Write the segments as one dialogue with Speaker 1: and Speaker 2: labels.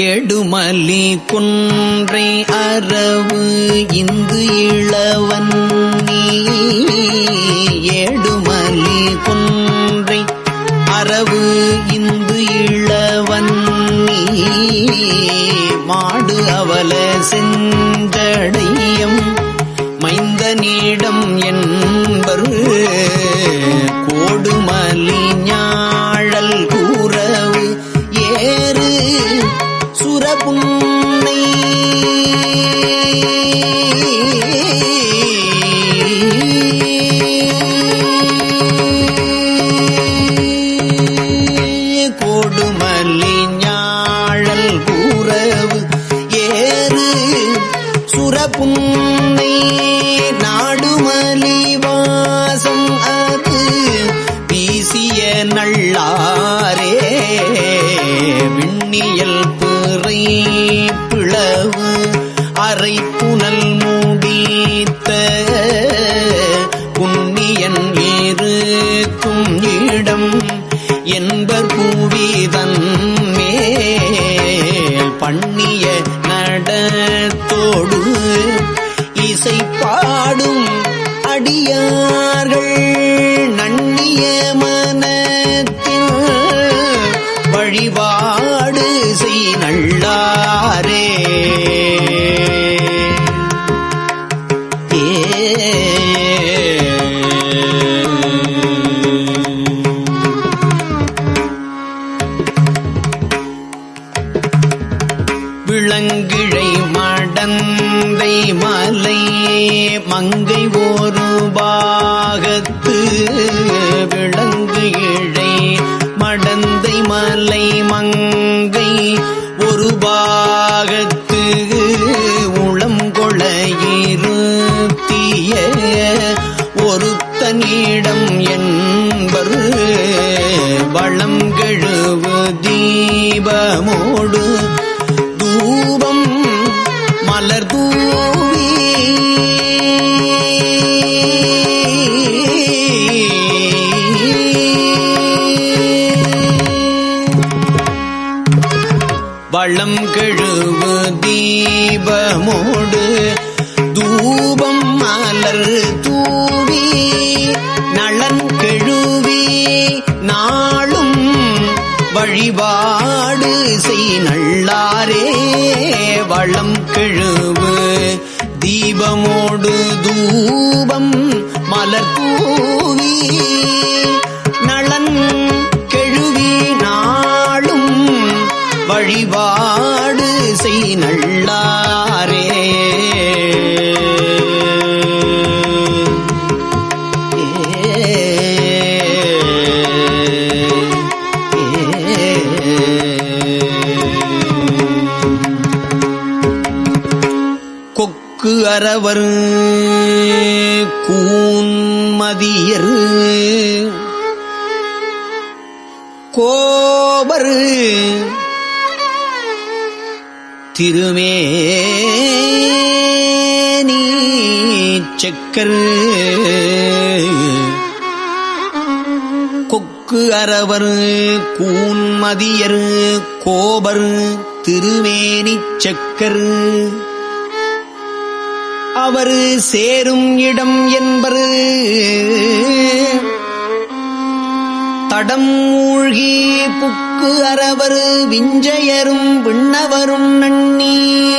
Speaker 1: ஏடுமலி குன்றை அரவு இந்து இளவன் ஏடுமலி குன்றை அரவு இந்து இளவன் மாடு அவல செஞ்சடையும் மைந்த நீடம் என்பரு. கோடுமலி ஞா நள்ளாரே வளம் கெழுவு. தீபமோடு தூபம் மலர் கரவர் கூன்மதியர். கோபர் திருமேனி செக்கர் கொக்கு அரவர் கூன்மதியர். கோபர் திருமேனி செக்கர் அவரு சேரும் இடம் என்பரு. தடம் மூழ்கி புக்கு அரவர் விஞ்சையரும் விண்ணவரும் நன்னி.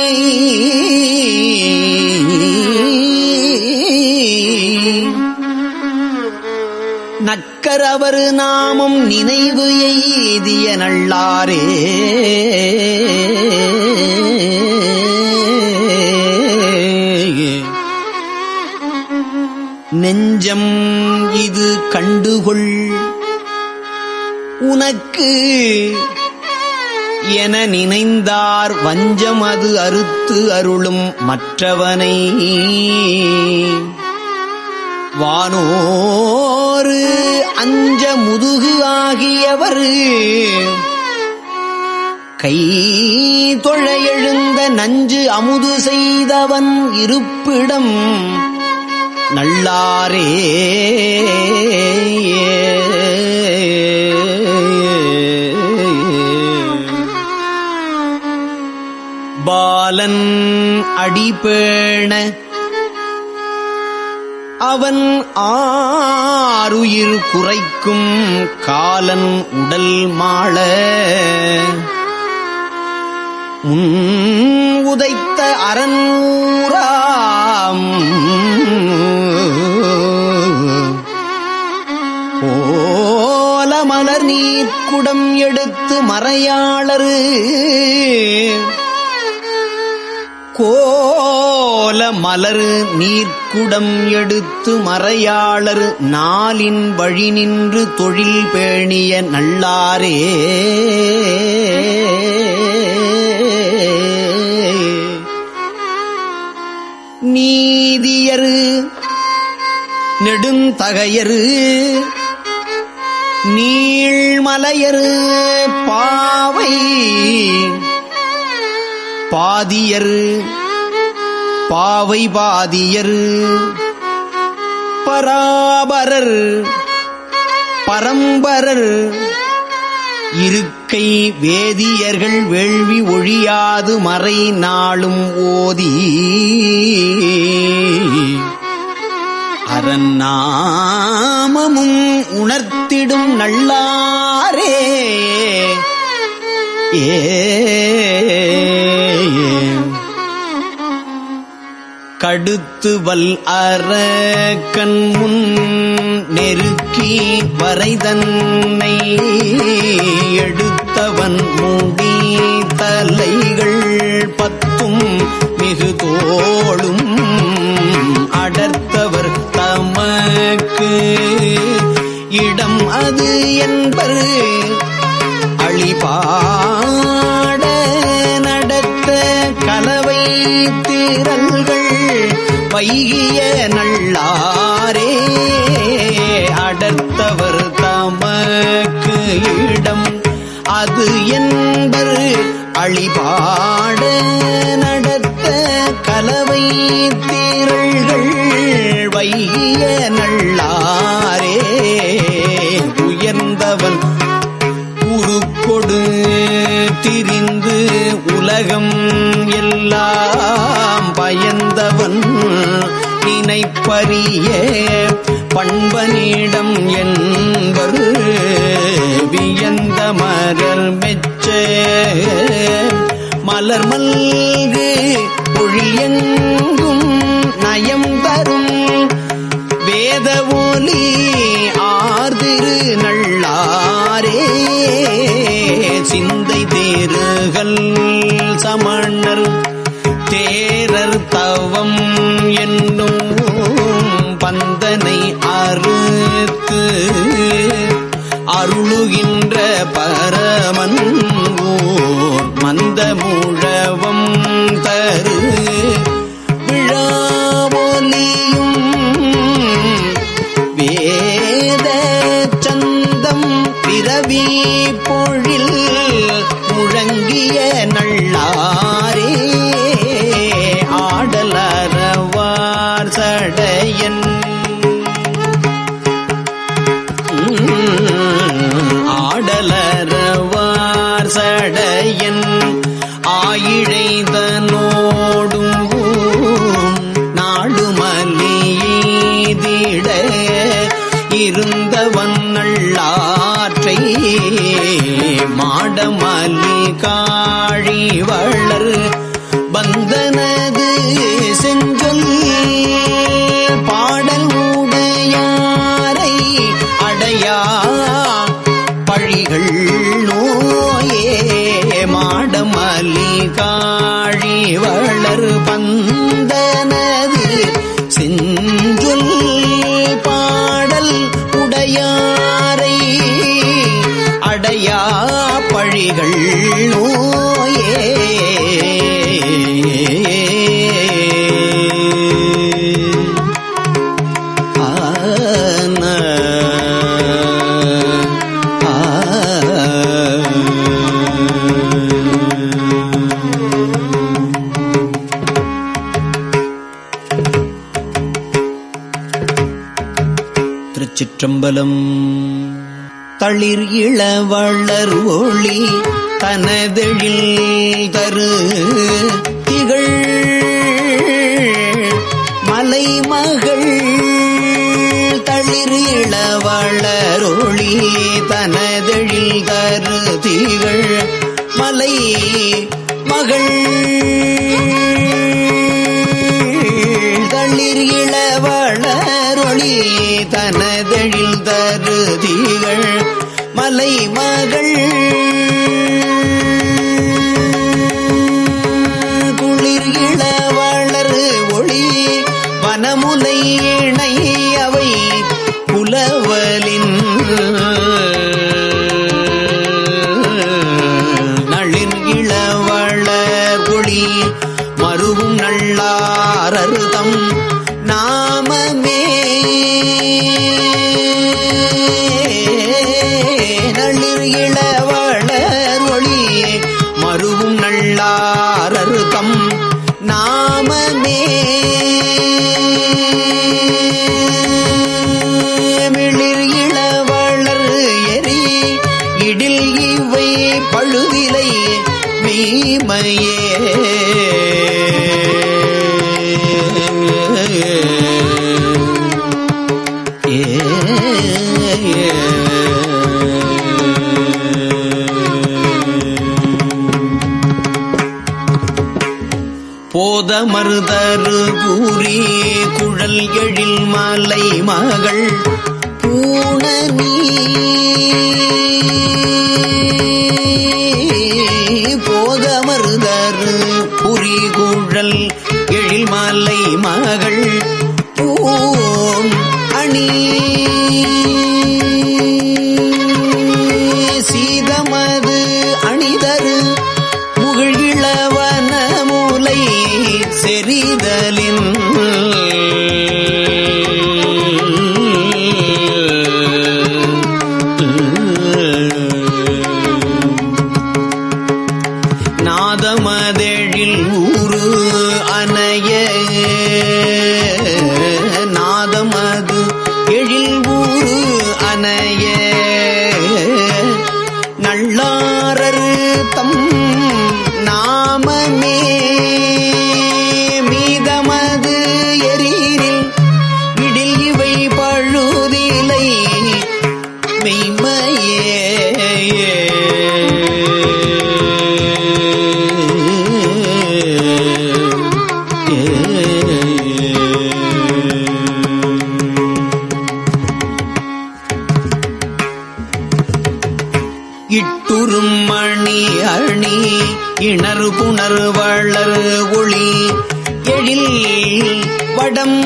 Speaker 1: நக்கரவர் நாமம் நினைவு எய்திய நல்லாரே. நெஞ்சம் இது கண்டுகொள். உனக்கு என நினைந்தார் வஞ்சம் அது அறுத்து அருளும் மற்றவனை. வானோரு அஞ்ச முதுகு ஆகியவர். கை தொழ எழுந்த நஞ்சு அமுது செய்தவன் இருப்பிடம். நல்லாரே. பாலன் அடிபேண. அவன் ஆறுயிர் குறைக்கும் காலன் உடல் மாள. முன் உதைத்த அரண்மூராம் ஓலமலர் மலர் நீர்க்குடம் எடுத்து மறையாளரு. கோல மலர் நீர்க்குடம் எடுத்து மறையாளர். நாளின் வழி நின்று தொழில் பேணிய நல்லாரே. நீதியரு நெடுந்தகையரு நீழ்மலையரு பாவை பாதியரு பாவை பாதியரு பராபரர் பரம்பரர் இருக்கை வேதியர்கள் வேள்வி ஒழியாது மறை நாளும் ஓதி. அரநாமமும் உணர்த்திடும் நல்லாரே. ஏ. கடுத்து வல் அற கண்முன் நெருக்கி வரைதன்னை எடுத்தவன் மூடி தலைகள் பத்தும் மிகு தோளும் அடர்த்தவர் தமக்கு இடம் அது என்பர் அழிபாட நடத்த கலவை திரள்கள் பைகிய என்பர் அழிபாடு நடத்த கலவை திரள்கள் வைய நல்லாரே. உயர்ந்தவன் உருக்கொடு திரிந்து உலகம் எல்லாம் பயந்தவன் நினைப்பறிய பண்பனிடம் என்பர் வியந்த மலர் மெச்ச. மலர் மல்கு பொழியெங்கும் அருளுகின்ற பரமன். இருந்தவன் ஆற்றை மாடமல்லி காழி வளர் பந்தனது தளிர் இளவளர் ஒளி தனதெழில் தரு திகழ் மலைமகள் தளிர் இளவளரொளி தனதெழில் தரு திகழ் மலை மகள் தளிர் தாயே போதமருதரு கூறி குழல் எழில் மாலை மகள் நறுவளர் ஒளி எழில் வடம்.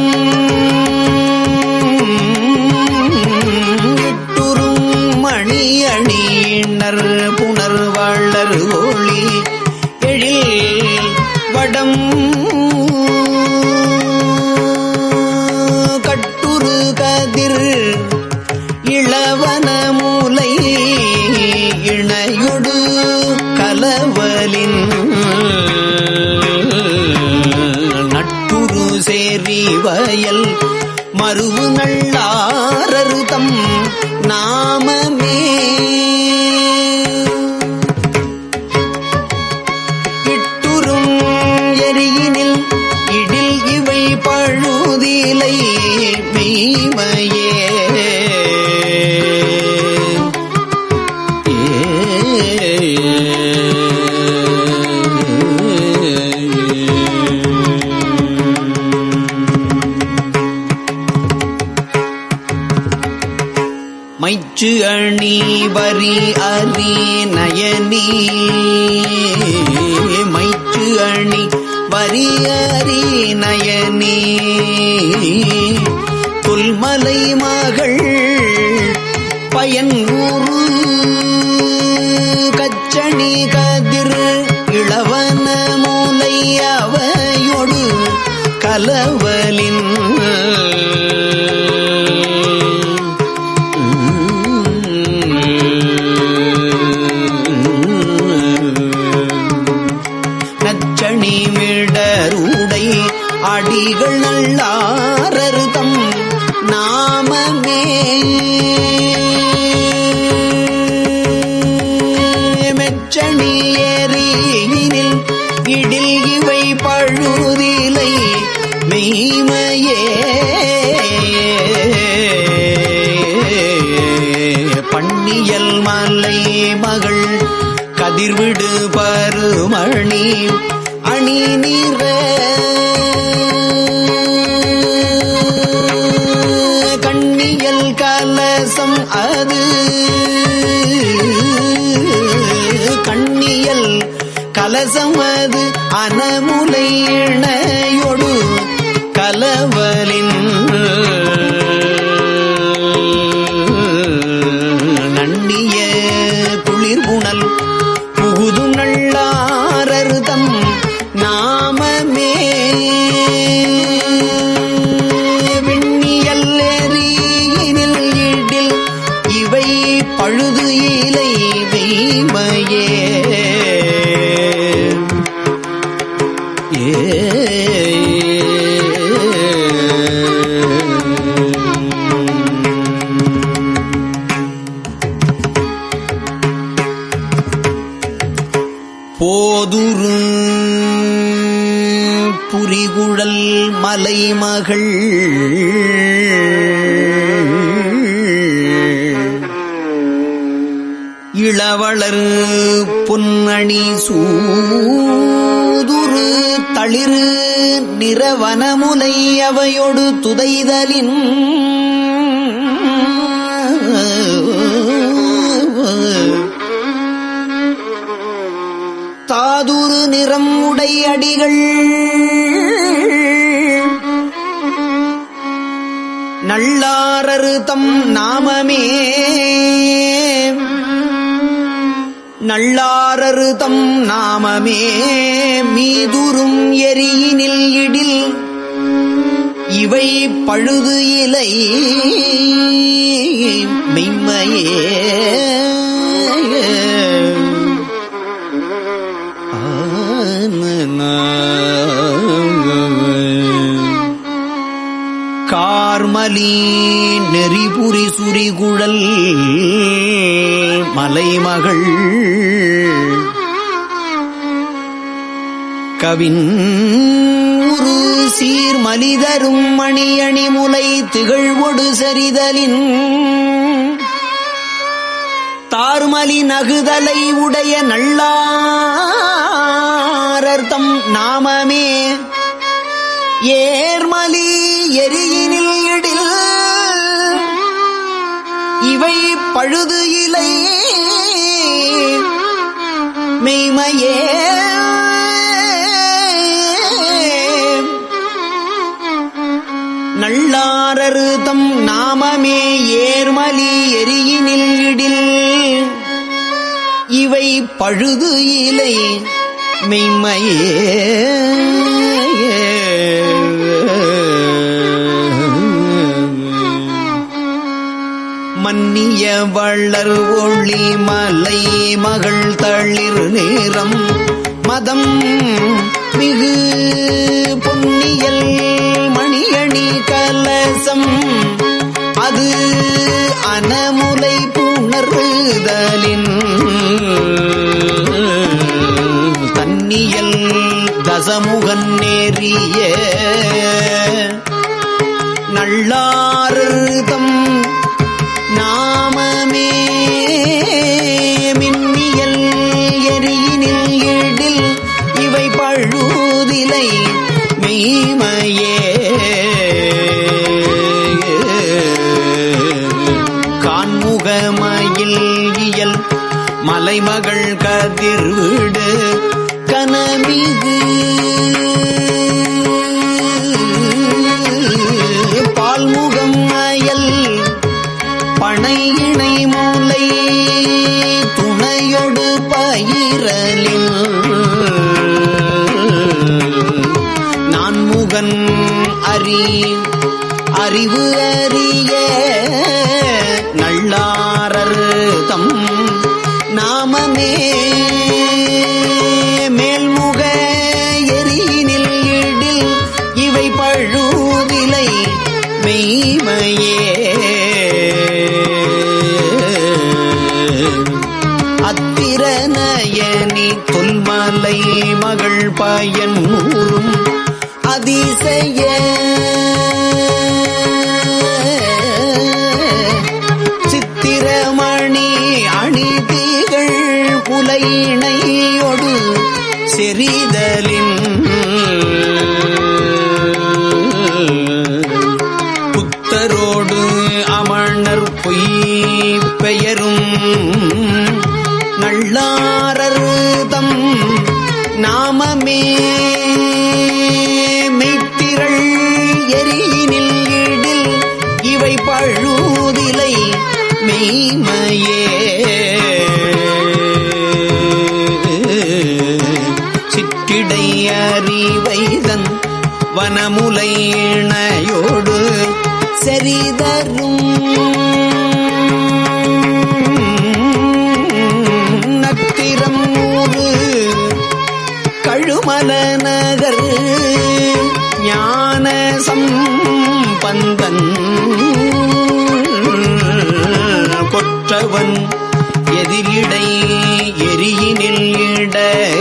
Speaker 1: மகள் பயன் ஊரு கச்சனி மெய்மையே பண்ணியல் மலை மகள் கதிர்விடு பருமணி அணி நீர கண்ணியல் கலசம் அது. கண்ணியல் கலசம் அது. இணையொடு இளவளர் பொன்னணி சூதுரு தளிரு நிறவனமுலை அவையொடு துதைதலின் தாதுரு நிறம் உடையடிகள் நல்லாரரு தம் நாமமே நள்ளாரருதம் நாமமே. மீதுரும் எரியினில் இடில் இவை பழுது இலை மெய்மையே. கார்மலி நெறிபுரி சுரிகுழல் மலைமகள் கவின் உரு சீர் மனிதரும் மணியணி முலை திகழ்வொடு சரிதலின் தார்மலி நகுதலை உடைய நல்லாரர்த்தம் நாமமே. ஏர்மலி எரியினில் இடில். இவை பழுது இலை. மெய்மையே நாமமே ஏர்மலி எரியினில் இடில். இவை பழுது இலை மெய்மையே. மன்னிய வள்ளர் ஒளி மலை மகள் தளிர் நேரம். மதம் மிகு பொன்னியல் மணியணி கலசம். அது அனமுலை புணர்தலின் தன்னியல் தசமுகன் நேரிய நள்ளார்தம் தம் இயல் மலைமகள் கதிர்விடு கனமிகு. பால்முகம் அயல் பனை இணை மூலை துணையொடு பயிரலில். நான்முகன் அறி அறிவு மகிமையே. அத்திரநயனி தொல்மலை மகள் பயன் நூறும் அதிசய. சித்திரமணி அணிதிகள் புலையினையொடு செறிதலே பெயரும் நள்ளாரருதம் நாமமே. மெய்த்திரள் எரியினில் இடில் இவை பழுதிலை மெய்மையே. சிற்றிடை அறிவைதன் வனமுலையின है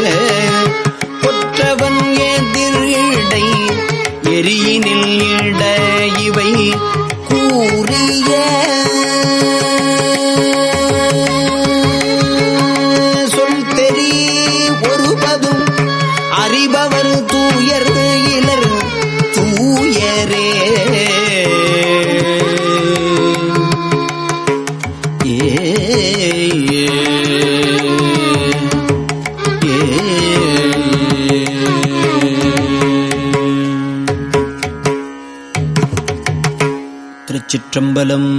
Speaker 1: திருச்சிற்றம்பலம்